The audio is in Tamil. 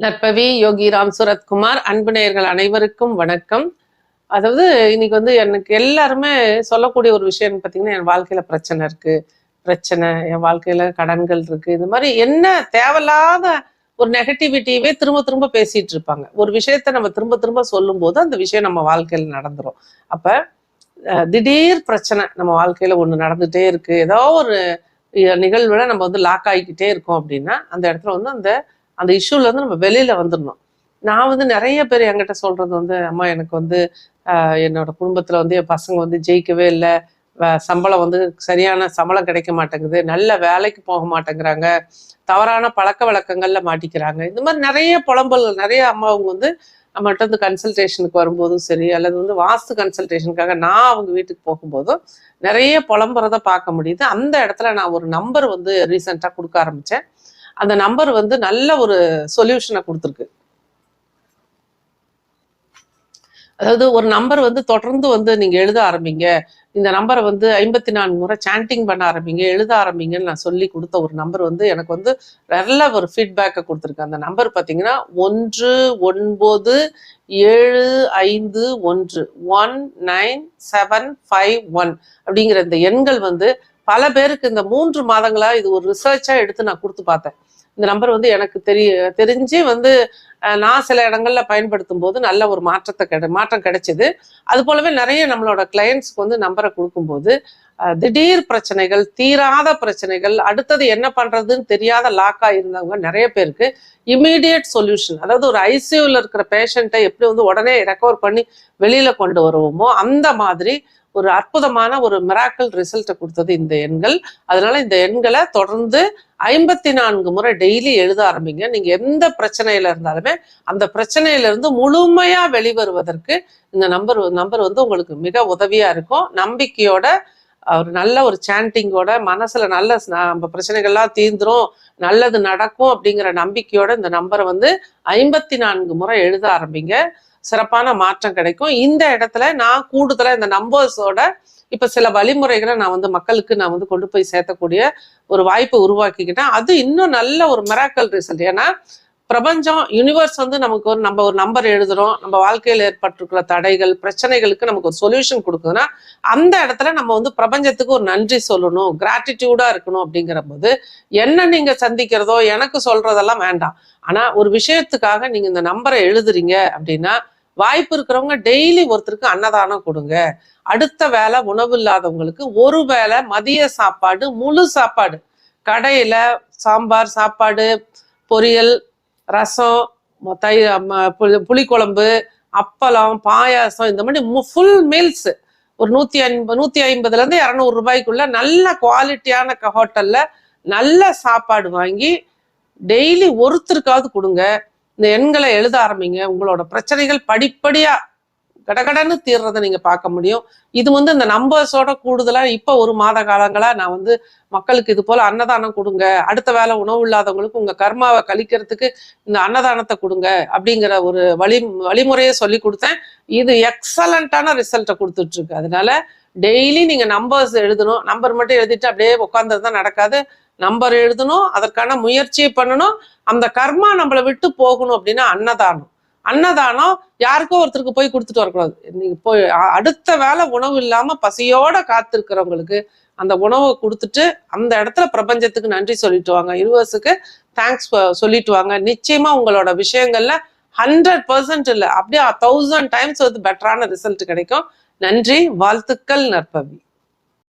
நற்பவி யோகி ராம் சுரத்குமார் அன்பு நேயர்கள் அனைவருக்கும் வணக்கம். அதாவது இன்னைக்கு வந்து எனக்கு எல்லாருமே சொல்லக்கூடிய ஒரு விஷயம் பார்த்தீங்கன்னா என் வாழ்க்கையில பிரச்சனை இருக்கு. பிரச்சனை என் வாழ்க்கையில கடன்கள் இருக்கு. இந்த மாதிரி என்ன தேவையில்லாத ஒரு நெகட்டிவிட்டியவே திரும்ப திரும்ப பேசிட்டு இருப்பாங்க. ஒரு விஷயத்த நம்ம திரும்ப திரும்ப சொல்லும் போது அந்த விஷயம் நம்ம வாழ்க்கையில நடந்துரும். அப்ப திடீர் பிரச்சனை நம்ம வாழ்க்கையில ஒண்ணு நடந்துட்டே இருக்கு. ஏதோ ஒரு நிகழ்வுல நம்ம வந்து லாக் ஆகிக்கிட்டே இருக்கோம் அப்படின்னா அந்த இடத்துல வந்து அந்த அந்த இஷ்யூலேருந்து நம்ம வெளியில் வந்துடணும். நான் வந்து நிறைய பேர் என்கிட்ட சொல்கிறது வந்து அம்மா எனக்கு வந்து என்னோட குடும்பத்தில் வந்து என் பசங்க வந்து ஜெயிக்கவே இல்லை. சம்பளம் வந்து சரியான சம்பளம் கிடைக்க மாட்டேங்குது. நல்ல வேலைக்கு போக மாட்டேங்கிறாங்க. தவறான பழக்க வழக்கங்களில் மாட்டிக்கிறாங்க. இந்த மாதிரி நிறைய புலம்பல்கள் நிறைய அம்மாவுங்க வந்து நம்மகிட்ட வந்து கன்சல்டேஷனுக்கு வரும்போதும் சரி அல்லது வந்து வாஸ்து கன்சல்டேஷனுக்காக நான் அவங்க வீட்டுக்கு போகும்போதும் நிறைய புலம்புறத பார்க்க முடியுது. அந்த இடத்துல நான் ஒரு நம்பர் வந்து ரீசெண்டாக கொடுக்க ஆரம்பித்தேன் அந்த நம்பர் வந்து நல்ல ஒரு சொல்யூஷனை கொடுத்துருக்கு. அதாவது ஒரு நம்பர் வந்து தொடர்ந்து வந்து நீங்க எழுத ஆரம்பிங்க. இந்த நம்பரை வந்து ஐம்பத்தி நான்கு முறை சாண்டிங் பண்ண ஆரம்பிங்க. எழுத ஆரம்பிங்கன்னு நான் சொல்லி கொடுத்த ஒரு நம்பர் வந்து எனக்கு வந்து நல்ல ஒரு ஃபீட்பேக்கை கொடுத்துருக்கு. அந்த நம்பர் பார்த்தீங்கன்னா ஒன்று ஒன்பது ஏழு ஐந்து ஒன்று one nine seven five one அப்படிங்கிற இந்த எண்கள் வந்து பல பேருக்கு இந்த மூன்று மாதங்களா இது ஒரு ரிசர்ச்சா எடுத்து நான் கொடுத்து பார்த்தேன். இந்த நம்பர் வந்து எனக்கு தெரிய தெரிஞ்சு வந்து நான் சில இடங்கள்ல பயன்படுத்தும் போது நல்ல ஒரு மாற்றத்தை கிடை மாற்றம் கிடைச்சது. அது போலவே நிறைய நம்மளோட கிளையண்ட்ஸ்க்கு வந்து நம்பரை கொடுக்கும்போது திடீர் பிரச்சனைகள் தீராத பிரச்சனைகள் அடுத்தது என்ன பண்றதுன்னு தெரியாத லாக்கா இருந்தவங்க நிறைய பேருக்கு இமீடியட் சொல்யூஷன் அதாவது ஒரு ஐசியூல இருக்கிற பேஷண்ட்டை எப்படி வந்து உடனே ரெக்கவர் பண்ணி வெளியில கொண்டு வருவோமோ அந்த மாதிரி ஒரு அற்புதமான ஒரு மிராக்கல் ரிசல்ட்டை கொடுத்தது இந்த எண்கள். அதனால இந்த எண்களை தொடர்ந்து ஐம்பத்தி நான்கு முறை டெய்லி எழுத ஆரம்பிங்க. நீங்க எந்த பிரச்சனையில இருந்தாலுமே அந்த பிரச்சனையில இருந்து முழுமையா வெளிவருவதற்கு இந்த நம்பர் நம்பர் வந்து உங்களுக்கு மிக உதவியா இருக்கும். நம்பிக்கையோட ஒரு நல்ல ஒரு சாண்டிங்கோட மனசுல நல்ல நம்ம பிரச்சனைகள்லாம் தீர்ந்துரும் நல்லது நடக்கும் அப்படிங்கிற நம்பிக்கையோட இந்த நம்பரை வந்து ஐம்பத்தி நான்கு முறை எழுத ஆரம்பிங்க. சிறப்பான மாற்றம் கிடைக்கும். இந்த இடத்துல நான் கூடுதலா இந்த நம்பர்ஸோட இப்ப சில வழிமுறைகளை நான் வந்து மக்களுக்கு நான் வந்து கொண்டு போய் சேர்த்தக்கூடிய ஒரு வாய்ப்பை உருவாக்கிக்கிட்டேன். அது இன்னும் நல்ல ஒரு மிராக்கல் ரிசல்ட் ஏன்னா பிரபஞ்சம் யூனிவர்ஸ் வந்து நமக்கு ஒரு நம்ம ஒரு நம்பர் எழுதுறோம். நம்ம வாழ்க்கையில் ஏற்பட்டிருக்கிற தடைகள் பிரச்சனைகளுக்கு நமக்கு ஒரு சொல்யூஷன் கொடுக்குதுன்னா அந்த இடத்துல நம்ம வந்து பிரபஞ்சத்துக்கு ஒரு நன்றி சொல்லணும் கிராட்டிடியூடா இருக்கணும் அப்படிங்கிற போது என்ன நீங்க சந்திக்கிறதோ எனக்கு சொல்றதெல்லாம் வேண்டாம். ஆனா ஒரு விஷயத்துக்காக நீங்க இந்த நம்பரை எழுதுறீங்க அப்படின்னா வாய்ப்பு இருக்கிறவங்க டெய்லி ஒருத்தருக்கு அன்னதானம் கொடுங்க. அடுத்த வேலை உணவு இல்லாதவங்களுக்கு ஒரு வேளை மதிய சாப்பாடு முழு சாப்பாடு. கடையில சாம்பார் சாப்பாடு பொரியல் ரசம் தை ம- புளிக்குழம்பு அப்பளம் பாயாசம் இந்த மாதிரி ஃபுல் மீல்ஸ் ஒரு நூற்றி ஐம்பது நூற்றி ஐம்பதுலேருந்து இரநூறு ரூபாய்க்குள்ள நல்ல குவாலிட்டியான ஹோட்டலில் நல்ல சாப்பாடு வாங்கி டெய்லி ஒருத்தருக்காவது கொடுங்க. இந்த எண்களை எழுத ஆரம்பிங்க. உங்களோட பிரச்சனைகள் படிப்படியாக கடகடன்னு தீர்றதை நீங்க பார்க்க முடியும். இது வந்து இந்த நம்பர்ஸோட கூடுதலா இப்ப ஒரு மாத காலங்களா நான் வந்து மக்களுக்கு இது போல அன்னதானம் கொடுங்க அடுத்த வேலை உணவு இல்லாதவங்களுக்கு உங்க கர்மாவை கழிக்கிறதுக்கு இந்த அன்னதானத்தை கொடுங்க அப்படிங்கிற ஒரு வழி வழிமுறையை சொல்லி கொடுத்தேன். இது எக்ஸலண்டான ரிசல்ட்டை கொடுத்துட்டு இருக்கு அதனால டெய்லி நீங்க நம்பர்ஸ் எழுதணும். நம்பர் மட்டும் எழுதிட்டு அப்படியே உட்காந்துருந்தா நடக்காது. நம்பர் எழுதணும் அதற்கான முயற்சியை பண்ணணும். அந்த கர்மா நம்மளை விட்டு போகணும் அப்படின்னா அன்னதானம். அன்னதானம் யாருக்கோ ஒருத்தருக்கு போய் கொடுத்துட்டு வரக்கூடாது. நீங்க போய் அடுத்த வேலை உணவு இல்லாம பசியோட காத்திருக்கிறவங்களுக்கு அந்த உணவை கொடுத்துட்டு அந்த இடத்துல பிரபஞ்சத்துக்கு நன்றி சொல்லிட்டு வாங்க. யூனிவர்ஸுக்கு தேங்க்ஸ் சொல்லிட்டு வாங்க. நிச்சயமா உங்களோட விஷயங்கள்ல ஹண்ட்ரட் பர்சன்ட் இல்லை அப்படியே தௌசண்ட் டைம்ஸ் வந்து பெட்டரான ரிசல்ட் கிடைக்கும். நன்றி வாழ்த்துக்கள் நற்பவி.